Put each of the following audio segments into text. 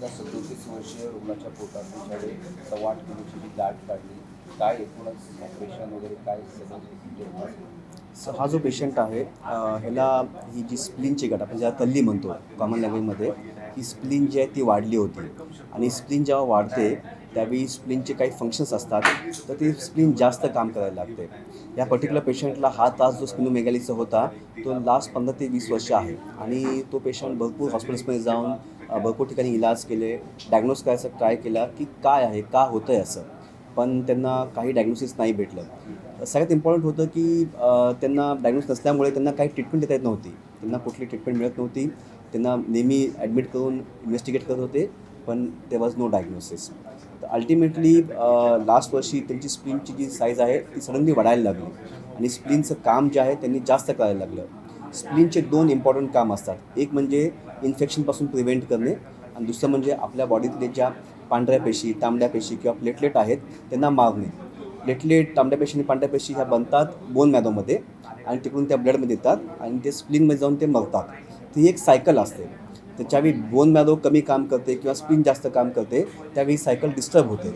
एका सदोतीस वर्षीय रुग्णाच्या पोटात त्याच्याकडे सव्वा आठ किलोची जी गाठ काढली काय एकूणच ऑपरेशन वगैरे काय सगळं सो हा जो पेशंट आहे ह्याला ही जी स्प्लिनची गाठ आपण ज्याला तल्ली म्हणतो कॉमन लँग्वेजमध्ये ही स्प्लिन जी आहे ती वाढली होती. आणि स्प्लिन जेव्हा वाढते त्यावेळी स्प्लिनचे काही फंक्शन्स असतात तर ती स्प्लिन जास्त काम करायला लागते. या पर्टिक्युलर पेशंटला हा तास जो स्पिनोमेगॅलीचा होता तो लास्ट पंधरा ते वीस वर्ष आहे. आणि तो पेशंट भरपूर हॉस्पिटल्समध्ये जाऊन भरपूर ठिकाणी इलाज केले डायग्नोज करायचा ट्राय केला की काय आहे का होतं आहे असं. पण त्यांना काही डायग्नोसिस नाही भेटलं. सगळ्यात इम्पॉर्टंट होतं की त्यांना डायग्नोस नसल्यामुळे त्यांना काही ट्रीटमेंट देता येत नव्हती. त्यांना कुठली ट्रीटमेंट मिळत नव्हती. त्यांना नेहमी ॲडमिट करून इन्व्हेस्टिगेट करत होते पण ते वॉज नो डायग्नोसिस तर अल्टिमेटली लास्ट वर्षी त्यांची स्प्लिनची जी साईज आहे ती सडनली वाढायला लागली. आणि स्प्लिनचं काम जे आहे त्यांनी जास्त करायला लागलं. स्प्लिनचे दोन इम्पॉर्टंट काम असतात. एक म्हणजे इन्फेक्शनपासून प्रिव्हेंट करणे. आणि दुसरं म्हणजे आपल्या बॉडीतले ज्या पांढऱ्या पेशी तांबड्या पेशी किंवा प्लेटलेट आहेत त्यांना मारणे. प्लेटलेट तांबड्या पेशी आणि पांढऱ्या पेशी ह्या बनतात बोन मॅदोमध्ये आणि तिकडून त्या ब्लडमध्ये येतात आणि ते स्प्लिनमध्ये जाऊन ते मरतात. ती एक सायकल असते. त्याच्यावेळी बोन मॅदो कमी काम करते किंवा स्प्लिन जास्त काम करते त्यावेळी सायकल डिस्टर्ब होते.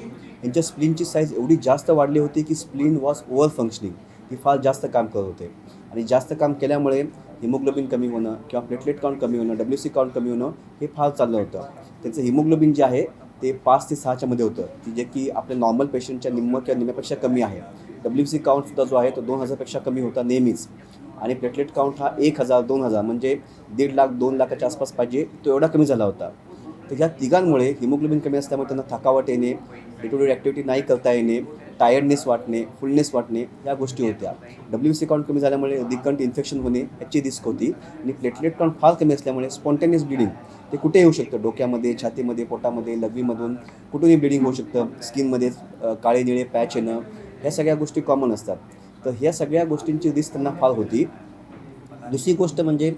यांच्या स्प्लिनची साईज एवढी जास्त वाढली होती की स्प्लिन वॉज ओव्हर फंक्शनिंग ती फार जास्त काम करत होते. आणि जास्त काम केल्यामुळे हिमोग्लोबिन कमी होणं किंवा प्लेटलेट काउंट कमी होणं डब्ल्यू सी काउंट कमी होणं हे फार चाललं होतं. त्यांचं हिमोग्लोबिन जे आहे ते पाच ते सहाच्या मध्ये होतं. की जे की आपल्या नॉर्मल पेशंटच्या निम्म किंवा निम्म्यापेक्षा कमी आहे. डब्ल्यू सी काउंटसुद्धा जो आहे तो दोन हजारपेक्षा कमी होता नेहमीच. आणि प्लेटलेट काउंट हा एक हजार दोन हजार म्हणजे दीड लाख दोन लाखाच्या आसपास पाहिजे तो एवढा कमी झाला होता. तर ह्या तिघांमुळे हिमोग्लोबिन कमी असल्यामुळे त्यांना थकावट येणे डे टू डे ॲक्टिव्हिटी नाही करता येणे टायर्डनेस वाटणे फुलनेस वाटणे या गोष्टी होत्या. डब्ल्यू सी काउंट कमी झाल्यामुळे दिकंट इन्फेक्शन होणे याची रिस्क होती. आणि प्लेटलेट काउंट फार कमी असल्यामुळे स्पॉन्टेनियस ब्लिडिंग ते कुठे येऊ शकतं. डोक्यामध्ये छातीमध्ये पोटामध्ये लघवीमधून कुठूनही ब्लिडिंग होऊ शकतं. स्किनमध्ये काळे निळे पॅच येणं ह्या सगळ्या गोष्टी कॉमन असतात. तर ह्या सगळ्या गोष्टींची रिस्क त्यांना फार होती. दुसरी गोष्ट म्हणजे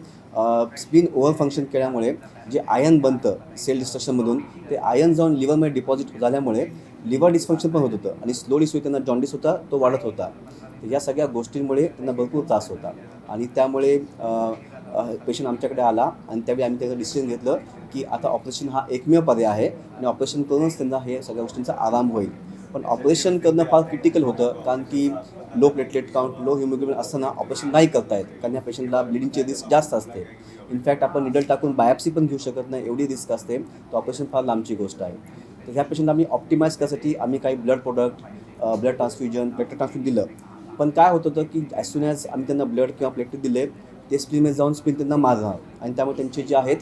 स्पिन ओव्हर फंक्शन केल्यामुळे जे आयन बनतं सेल डिस्ट्रक्शनमधून ते आयन जाऊन लिव्हरमध्ये डिपॉझिट झाल्यामुळे लिव्हर डिस्फंक्शन पण होत होतं आणि स्लोली स्लो त्यांना जॉन्डिस होता तो वाढत होता. या सगळ्या गोष्टींमुळे त्यांना भरपूर त्रास होता. आणि त्यामुळे पेशंट आमच्याकडे आला आणि त्यावेळी आम्ही त्याचं डिसिजन घेतलं की आता ऑपरेशन हा एकमेव पर्याय आहे आणि ऑपरेशन करूनच त्यांना हे सगळ्या गोष्टींचा आराम होईल. पण ऑपरेशन करणं फार क्रिटिकल होतं कारण की low platelet count low haemoglobin असताना ऑपरेशन नाही करता येत कारण या पेशंटला ब्लिडिंगची रिस्क जास्त असते. इनफॅक्ट आपण निडल टाकून बायोप्सी पण घेऊ शकत नाही एवढी रिस्क असते. तर ऑपरेशन फार लांबची गोष्ट आहे. तर ह्या पेशंटला आम्ही ऑप्टिमाइज करण्यासाठी आम्ही काही blood product blood transfusion platelet transfusion दिलं. पण काय होत होतं की ॲज सुन ॲज आम्ही त्यांना ब्लड किंवा प्लेटलेट दिले ते स्प्लिनमध्ये जाऊन स्प्लिन त्यांना मारणार. आणि त्यामुळे त्यांचे जे आहेत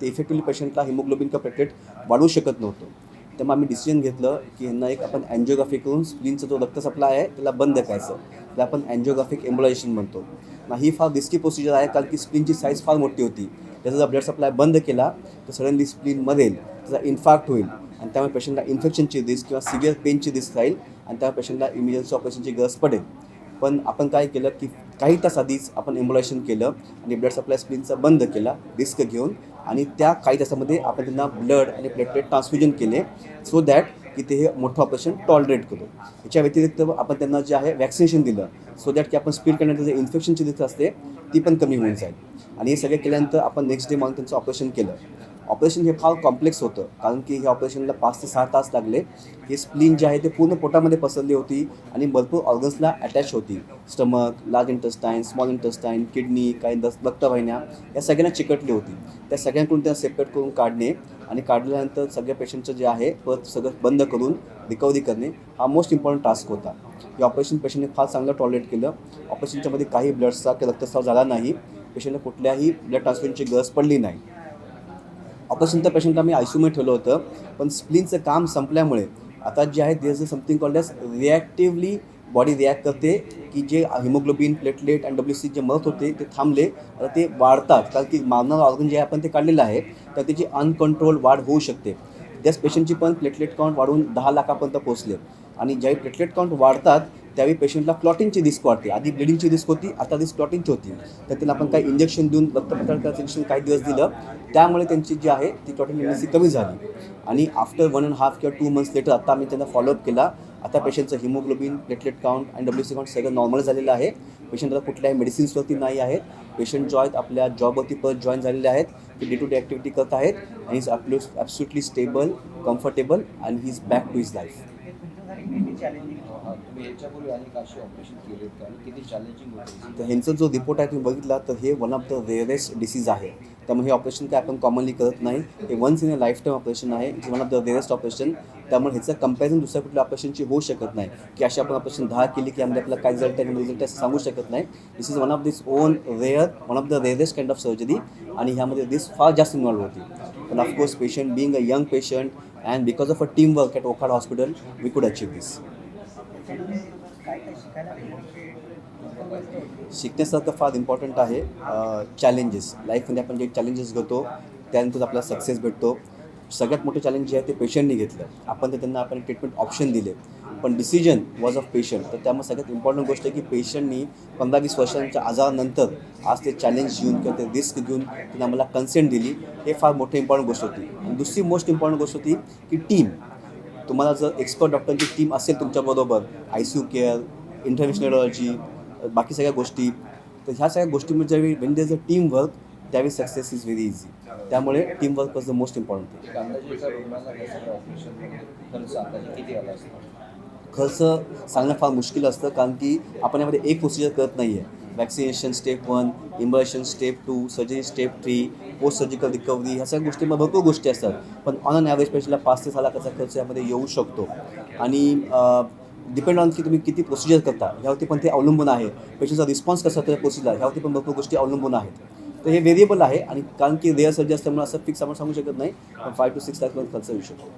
ते इफेक्टिव्हली पेशंटला हिमोग्लोबिन किंवा प्लेटलेट वाढवू शकत नव्हतं. त्यामुळे आम्ही डिसिजन घेतलं की यांना एक आपण अँजिओग्राफी करून स्प्लिनचा जो रक्त सप्लाय आहे त्याला बंद करायचं. त्याला आपण अँजिओग्राफिक एम्बोलायझेशन म्हणतो. ना ही फार रिस्की प्रोसिजर आहे कारण की स्प्लिनची साईज फार मोठी होती. त्याचा जर ब्लड सप्लाय बंद केला तर सडनली स्प्लिन मरेल. त्याचा इन्फॅक्ट होईल. आणि त्यामुळे पेशंटला इन्फेक्शनची रिस्क किंवा सिव्हिअर पेनची रिस्क राहील आणि त्यामुळे पेशंटला इमर्जन्सी ऑपरेशनची गरज पडेल. पण आपण काय केलं की काही तास आधीच आपण एम्बुलेशन केलं आणि ब्लड सप्लाय स्प्लिनचा बंद केला रिस्क घेऊन आणि त्या काही तासामध्ये आपण त्यांना ब्लड आणि प्लेटलेट ट्रान्सफ्युजन केले सो दॅट की ते हे मोठं ऑपरेशन टॉलरेट करू. याच्या व्यतिरिक्त आपण त्यांना जे आहे वॅक्सिनेशन दिलं सो दॅट की आपण स्पीड करण्याचं जे इन्फेक्शनची रिस्क असते ती पण कमी होऊन जाईल. आणि हे सगळे केल्यानंतर आपण नेक्स्ट डे मग त्यांचं ऑपरेशन केलं. ऑपरेशन हे फार कॉम्प्लेक्स होतं. कारण की हे ऑपरेशनला पाच ते सहा तास लागले. हे स्प्लिन जे आहे ते पूर्ण पोटामध्ये पसरली होती आणि भरपूर ऑर्गन्सला अटॅच होती. Stomach large intestine small intestine kidney काही दस रक्तवाहिन्या या सगळ्यांना चिकटली होती. त्या सगळ्यांकडून त्या सेपरेट करून काढणे आणि काढल्यानंतर सगळ्या पेशंटचं जे आहे परत सगळं बंद करून रिकव्हरी करणे हा मोस्ट इम्पॉर्टंट टास्क होता. हे ऑपरेशन पेशंटने फार चांगलं टॉयलेट केलं. ऑपरेशनच्यामध्ये काही ब्लडचा किंवा रक्तस्राव झाला नाही. पेशंटला कुठल्याही ब्लड ट्रान्सफ्युजनची गरज पडली नाही. ऑपरेशनच्या पेशंटला आम्ही आयसीयूमध्ये ठेवलं होतं. पण स्प्लिनचं काम संपल्यामुळे आता जे आहे there is something called as reactively body react करते की जे हिमोग्लोबिन प्लेटलेट आणि डब्ल्यू सी जे मरत होते ते थांबले. आता ते वाढतात कारण की मारणारं ऑर्गन जे आहे आपण ते काढलेलं आहे तर त्याची अनकंट्रोल वाढ होऊ शकते. त्याच पेशंटची पण प्लेटलेट काउंट वाढून दहा लाखापर्यंत पोहोचले. आणि ज्याही प्लेटलेट काउंट वाढतात त्यावेळी पेशंटला क्लॉटिंगची रिस्क वाढते आधी ब्लिडिंगची रिस्क होती आता रिस्क क्लॉटिंगची होती. तर त्याला आपण काही इंजेक्शन देऊन रक्तप्रसार इंजेक्शन काही दिवस दिलं. त्यामुळे त्यांची जी आहे ती क्लॉटिंग टेंडन्सी कमी झाली. आणि आफ्टर वन अँड हाफ किंवा टू मंथ्स लेटर आता आम्ही त्यांना फॉलोअप केला. आता पेशंटचं हिमोग्लोबिन प्लेटलेट काउंट आणि डब्ल्यू सी काउंट सगळं नॉर्मल झालेलं आहे. पेशंटला कुठल्याही मेडिसिन्सवरती नाही आहेत. पेशंट जो आहेत आपल्या जॉबवरती परत जॉईन झालेले आहेत. ते डे टू डे ॲक्टिव्हिटी करत आहेत. आणि इज आपलं ॲब्स्युटली स्टेबल कम्फर्टेबल आणि he is back to his life हा, तुम्ही याच्यापूर्वी अनेक असे ऑपरेशन केलेत का? आणि किती चॅलेंजिंग होते? तर ह्यांचा जो रिपोर्ट आहे तुम्ही बघितला तर हे one of the rarest disease आहे. त्यामुळे हे ऑपरेशन काय आपण कॉमनली करत नाही. हे once in a lifetime operation आहे. It's one of the rarest operation त्यामुळे ह्याचं कंपॅरिझन दुसऱ्या कुठल्या ऑपरेशनची होऊ शकत नाही. की अशी आपण ऑपरेशन दहा केली की आम्ही आपल्याला काय रिझल्ट आहे रिझल्ट आहे असं सांगू शकत नाही. This is one of this own rare one of the rarest kind of surgery आणि ह्यामध्ये रिस्क फार जास्त इन्वॉल्व होती. पण of course patient being a young patient and because of a team work Okhad Okhad hospital we could this. शिकण्यासारखं फार important आहे. Challenges लाईफमध्ये आपण जे चॅलेंजेस घेतो त्यानंतर आपल्याला सक्सेस भेटतो. सगळ्यात मोठं चॅलेंज जे आहे ते पेशंटनी घेतलं. आपण ते त्यांना आपण ट्रीटमेंट ऑप्शन दिले. पण डिसिजन वॉज ऑफ पेशंट तर त्यामुळे सगळ्यात इम्पॉर्टंट गोष्ट आहे की पेशंटनी पंधरा वीस वर्षांच्या आजारानंतर आज ते चॅलेंज घेऊन किंवा ते रिस्क घेऊन त्यांना आम्हाला कन्सेंट दिली. हे फार मोठी इम्पॉर्टंट गोष्ट होती. आणि दुसरी मोस्ट इम्पॉर्टंट गोष्ट होती की टीम तुम्हाला जर एक्सपर्ट डॉक्टरची टीम असेल तुमच्याबरोबर आय सी यू केअर इंटरनॅशनलॉजी बाकी सगळ्या गोष्टी तर ह्या सगळ्या गोष्टीमध्ये ज्यावेळी when there's a team work त्यावेळी सक्सेस इज व्हेरी इझी त्यामुळे team work was the most important thing खर्च सांगणं फार मुश्किल असतं कारण की आपण यामध्ये एक प्रोसिजर करत नाही आहे vaccination step one immersion step two surgery step three post surgical recovery ह्या सगळ्या गोष्टीमध्ये भरपूर गोष्टी असतात. पण ऑन अन ॲव्हरेज पेशंटला पाच ते सहा लाखाचा खर्च यामध्ये येऊ शकतो. आणि डिपेंड ऑन की तुम्ही किती प्रोसिजर करता ह्यावरती पण ते अवलंबून आहे. पेशंटचा रिस्पॉन्स कसा त्या प्रोसिजर ह्यावरती पण भरपूर गोष्टी अवलंबून आहेत. तर हे व्हेरिएबल आहे आणि कारण की रेअर सर्जरी असल्यामुळे असं फिक्स आपण सांगू शकत नाही पण फाय टू सिक्स लाख खर्च येऊ शकतो.